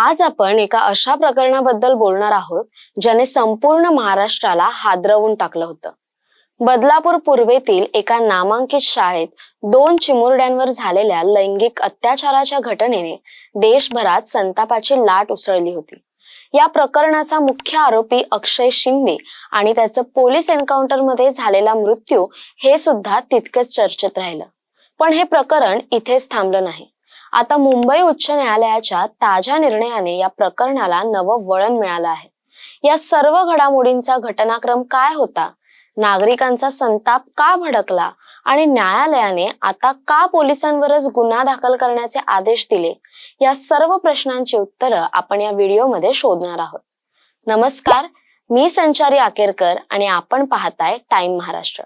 आज आपण एका अशा प्रकरणाबद्दल बोलणार आहोत ज्याने संपूर्ण महाराष्ट्राला हादरवून टाकलं होतं. बदलापूर पूर्वेतील एका नामांकित शाळेत दोन चिमुरड्यांवर झालेल्या लैंगिक अत्याचाराच्या घटनेने देशभरात संतापाची लाट उसळली होती. या प्रकरणाचा मुख्य आरोपी अक्षय शिंदे आणि त्याचं पोलीस एन्काउंटरमध्ये झालेला मृत्यू हे सुद्धा तितकंच चर्चेत राहिलं. पण हे प्रकरण इथेच थांबलं नाही. आता मुंबई उच्च न्यायालयाच्या ताज्या निर्णयाने या प्रकरणाला नवं वळण मिळालं आहे. या सर्व घडामोडींचा घटनाक्रम काय होता? नागरिकांचा संताप का भडकला? आणि न्यायालयाने आता का पोलिसांवरच गुन्हा दाखल करण्याचे आदेश दिले? या सर्व प्रश्नांची उत्तरं आपण या व्हिडिओमध्ये शोधणार आहोत. नमस्कार मी संचारी आकेरकर आणि आपण पाहताय टाइम महाराष्ट्र.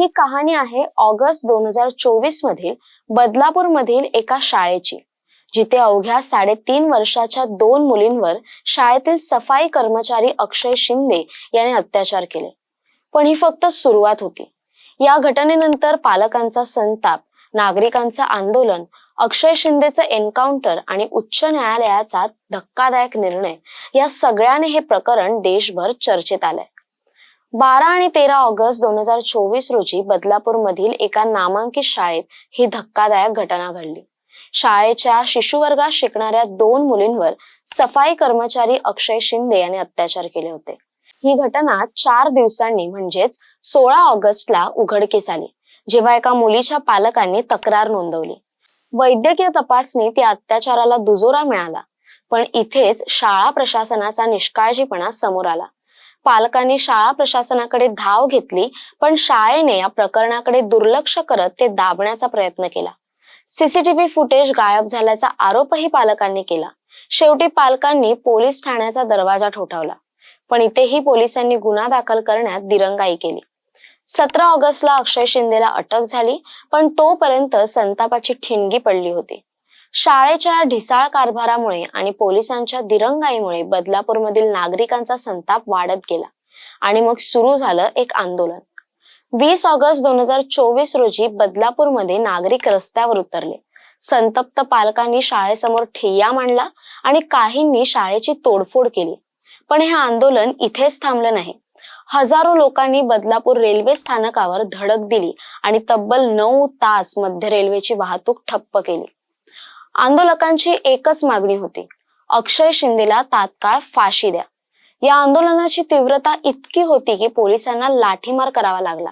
ही कहाणी आहे ऑगस्ट दोन हजार चोवीस मधील बदलापूर मधील एका शाळेची जिथे अवघ्या साडेतीन वर्षाच्या दोन मुलींवर शाळेतील सफाई कर्मचारी अक्षय शिंदे याने अत्याचार केले. पण ही फक्त सुरुवात होती. या घटनेनंतर पालकांचा संताप नागरिकांचं आंदोलन अक्षय शिंदेचं एन्काउंटर आणि उच्च न्यायालयाचा धक्कादायक निर्णय या सगळ्याने हे प्रकरण देशभर चर्चेत आलंय. बारा आणि तेरा ऑगस्ट दोन हजार चोवीस रोजी बदलापूर मधील एका नामांकित शाळेत ही धक्कादायक घटना घडली. शाळेच्या शिशुवर्गात शिकणाऱ्या दोन मुलींवर सफाई कर्मचारी अक्षय शिंदे याने अत्याचार केले होते. ही घटना चार दिवसांनी म्हणजेच सोळा ऑगस्टला उघडकीस आली जेव्हा एका मुलीच्या पालकांनी तक्रार नोंदवली. वैद्यकीय तपासणीत या अत्याचाराला दुजोरा मिळाला पण इथेच शाळा प्रशासनाचा निष्काळजीपणा समोर आला. पालकांनी शाळा प्रशासनाकडे धाव घेतली पण शाळेने या प्रकरणाकडे दुर्लक्ष करत ते दाबण्याचा प्रयत्न केला. सीसीटीव्ही फुटेज गायब झाल्याचा आरोपही पालकांनी केला. शेवटी पालकांनी पोलीस ठाण्याचा दरवाजा ठोठावला पण इथेही पोलिसांनी गुन्हा दाखल करण्यात दिरंगाई केली. सतरा ऑगस्टला अक्षय शिंदेला अटक झाली पण तोपर्यंत संतापाची ठिणगी पडली होती. शाळेच्या ढिसाळ कारभारामुळे आणि पोलिसांच्या दिरंगाईमुळे बदलापूरमधील नागरिकांचा संताप वाढत गेला आणि मग सुरू झालं एक आंदोलन. वीस ऑगस्ट दोन हजार चोवीस रोजी बदलापूरमध्ये नागरिक रस्त्यावर उतरले. संतप्त पालकांनी शाळेसमोर ठिय्या मांडला आणि काहींनी शाळेची तोडफोड केली. पण हे आंदोलन इथेच थांबलं नाही. हजारो लोकांनी बदलापूर रेल्वे स्थानकावर धडक दिली आणि तब्बल नऊ तास मध्य रेल्वेची वाहतूक ठप्प केली. आंदोलकांची एकच मागणी होती. अक्षय शिंदेला तात्काळ फाशी द्या. या आंदोलनाची तीव्रता इतकी होती की पोलिसांना लाठीमार करावा लागला.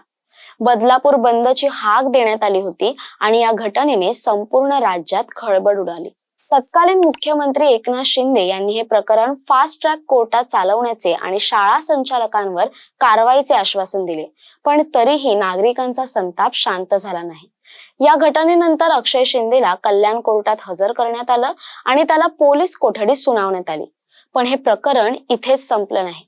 बदलापूर बंदची हाक देण्यात आली होती आणि या घटनेने संपूर्ण राज्यात खळबळ उडाली. तत्कालीन मुख्यमंत्री एकनाथ शिंदे यांनी हे प्रकरण फास्ट ट्रॅक कोर्टात चालवण्याचे आणि शाळा संचालकांवर कारवाईचे आश्वासन दिले. पण तरीही नागरिकांचा संताप शांत झाला नाही. या घटनेनंतर अक्षय शिंदेला कल्याण कोर्टात हजर करण्यात आलं आणि त्याला पोलीस कोठडी सुनावण्यात आली. पण हे प्रकरण इथेच संपलं नाही.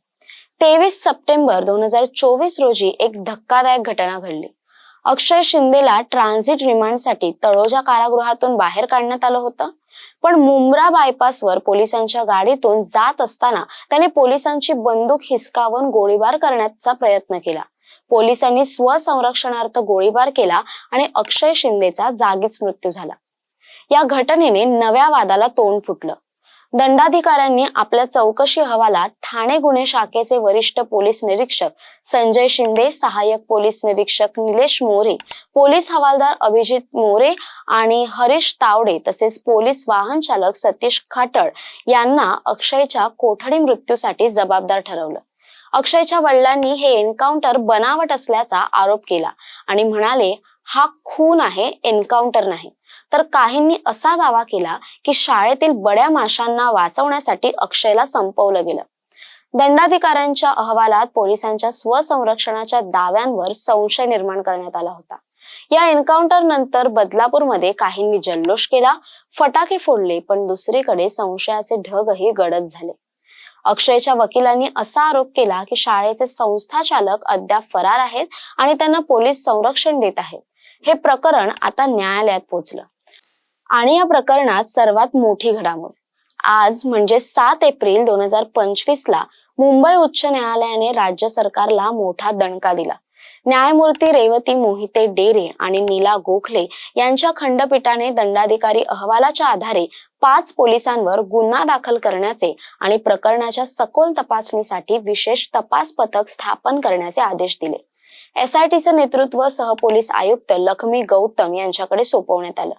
तेवीस सप्टेंबर दोन हजार चोवीस रोजी एक धक्कादायक घटना घडली. अक्षय शिंदेला ट्रान्झिट रिमांडसाठी तळोजा कारागृहातून बाहेर काढण्यात आलं होतं. पण मुंब्रा बायपासवर पोलिसांच्या गाडीतून जात असताना त्याने पोलिसांची बंदूक हिसकावून गोळीबार करण्याचा प्रयत्न केला. पोलिसांनी स्वसंरक्षणार्थ गोळीबार केला आणि अक्षय शिंदेचा जागीच मृत्यू झाला. या घटनेने नव्या वादाला तोंड फुटलं. दंडाधिकाऱ्यांनी आपल्या चौकशी हवाला ठाणे गुन्हे शाखेचे वरिष्ठ पोलीस निरीक्षक संजय शिंदे सहाय्यक पोलीस निरीक्षक निलेश मोरे पोलीस हवालदार अभिजित मोरे आणि हरीश तावडे तसेच पोलीस वाहन चालक सतीश खाटळ यांना अक्षयच्या कोठडी मृत्यूसाठी जबाबदार ठरवलं. अक्षयच्या वडिलांनी हे एन्काउंटर बनावट असल्याचा आरोप केला. आणि म्हणाले हा खून आहे एन्काउंटर नाही. तर काहींनी असा दावा केला की शाळेतील बड्या माशांना वाचवण्यासाठी अक्षयला संपवलं गेलं. दंडाधिकाऱ्यांच्या अहवालात पोलिसांच्या स्वसंरक्षणाच्या दाव्यांवर संशय निर्माण करण्यात आला होता. या एन्काउंटर नंतर बदलापूरमध्ये काहींनी जल्लोष केला फटाके फोडले पण दुसरीकडे संशयाचे ढगही गडद झाले. अक्षयच्या वकिलांनी असा आरोप केला की शाळेचे संस्था चालक अद्याप फरार आहेत आणि त्यांना पोलीस संरक्षण देत आहेत. हे प्रकरण आता न्यायालयात पोहोचलं आणि या प्रकरणात सर्वात मोठी घडामोड. आज म्हणजे सात एप्रिल दोन हजार पंचवीस ला मुंबई उच्च न्यायालयाने राज्य सरकारला मोठा दणका दिला. न्यायमूर्ती रेवती मोहिते डेरे आणि नीला गोखले यांच्या खंडपीठाने दंडाधिकारी अहवालाच्या आधारे पाच पोलिसांवर गुन्हा दाखल करण्याचे आणि प्रकरणाच्या सखोल तपासणीसाठी विशेष तपास पथक स्थापन करण्याचे आदेश दिले. एसआयटीचं नेतृत्व सहपोलीस आयुक्त लक्ष्मी गौतम यांच्याकडे सोपवण्यात आलं.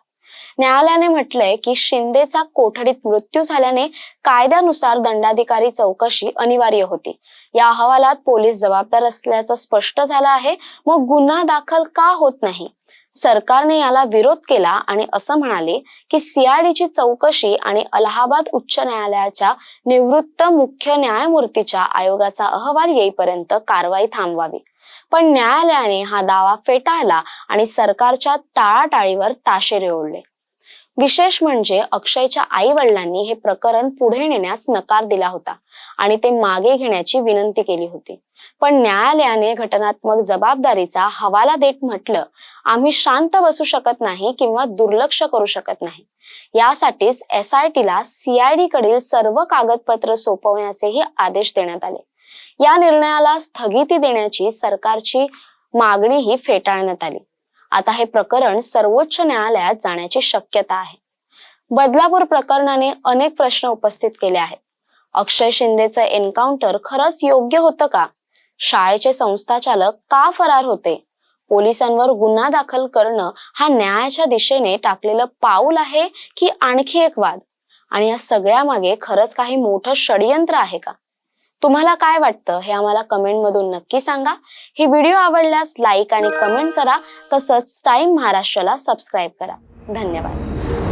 न्यायालयाने म्हटलंय की शिंदेचा कोठडीत मृत्यू झाल्याने कायद्यानुसार दंडाधिकारी चौकशी अनिवार्य होती. या अहवालात पोलीस जबाबदार असल्याचं स्पष्ट झालं आहे. मग गुन्हा दाखल का होत नाही? सरकारने याला विरोध केला आणि असं म्हणाले की सीआयडीची चौकशी आणि अलाहाबाद उच्च न्यायालयाच्या निवृत्त मुख्य न्यायमूर्तीच्या आयोगाचा अहवाल येईपर्यंत कारवाई थांबवावी. पण न्यायालयाने हा दावा फेटाळला आणि सरकारच्या टाळाटाळीवर ताशेरे ओढले. विशेष म्हणजे अक्षयच्या आई वडिलांनी हे प्रकरण पुढे नेण्यास नकार दिला होता आणि ते मागे घेण्याची विनंती केली होती. पण न्यायालयाने घटनात्मक जबाबदारीचा हवाला देत म्हटलं आम्ही शांत बसू शकत नाही किंवा दुर्लक्ष करू शकत नाही. यासाठीच एस आय टीला सीआयडी कडील सर्व कागदपत्र सोपवण्याचेही आदेश देण्यात आले. या निर्णयाला स्थगिती देण्याची सरकारची मागणीही फेटाळण्यात आली. आता हे प्रकरण सर्वोच्च न्यायालयात जाण्याची शक्यता आहे. बदलापूर प्रकरणाने अनेक प्रश्न उपस्थित केले आहेत. अक्षय शिंदेचं एन्काउंटर खरंच योग्य होतं का? शाळेचे संस्थाचालक का फरार होते? पोलिसांवर गुन्हा दाखल करणं हा न्यायाच्या दिशेने टाकलेलं पाऊल आहे की आणखी एक वाद? आणि या सगळ्या मागे खरंच काही मोठं षडयंत्र आहे का? तुम्हाला काय वाटतं हे आम्हाला कमेंटमधून नक्की सांगा. ही व्हिडिओ आवडल्यास लाईक आणि कमेंट करा. तसंच टाइम महाराष्ट्राला सबस्क्राईब करा. धन्यवाद.